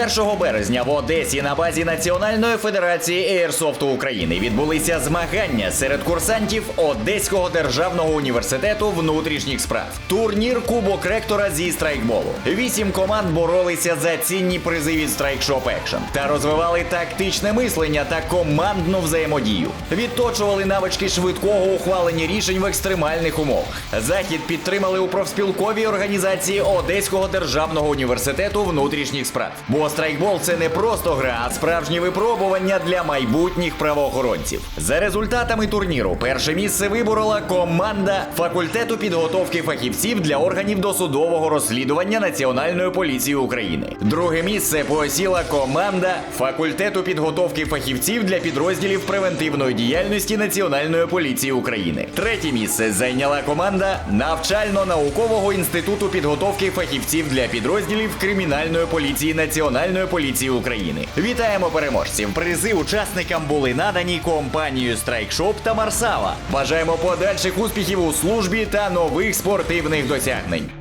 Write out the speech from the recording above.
1 березня в Одесі на базі Національної федерації Ейрсофту України відбулися змагання серед курсантів Одеського державного університету внутрішніх справ. Турнір Кубок ректора зі страйкболу. Вісім команд боролися за цінні призи від Страйкшоп Екшн та розвивали тактичне мислення та командну взаємодію. Відточували навички швидкого ухвалення рішень в екстремальних умовах. Захід підтримали у профспілковій організації Одеського державного університету внутрішніх справ. Бо страйкбол це не просто гра, а справжнє випробування для майбутніх правоохоронців. За результатами турніру перше місце виборола команда факультету підготовки фахівців для органів досудового розслідування Національної поліції України. Друге місце посіла команда факультету підготовки фахівців для підрозділів превентивної діяльності Національної поліції України. Третє місце зайняла команда навчально-наукового інституту підготовки фахівців для підрозділів кримінальної поліції Національної поліції України. Вітаємо переможців! Призи учасникам були надані компанією Страйкшоп та Марсава. Бажаємо подальших успіхів у службі та нових спортивних досягнень.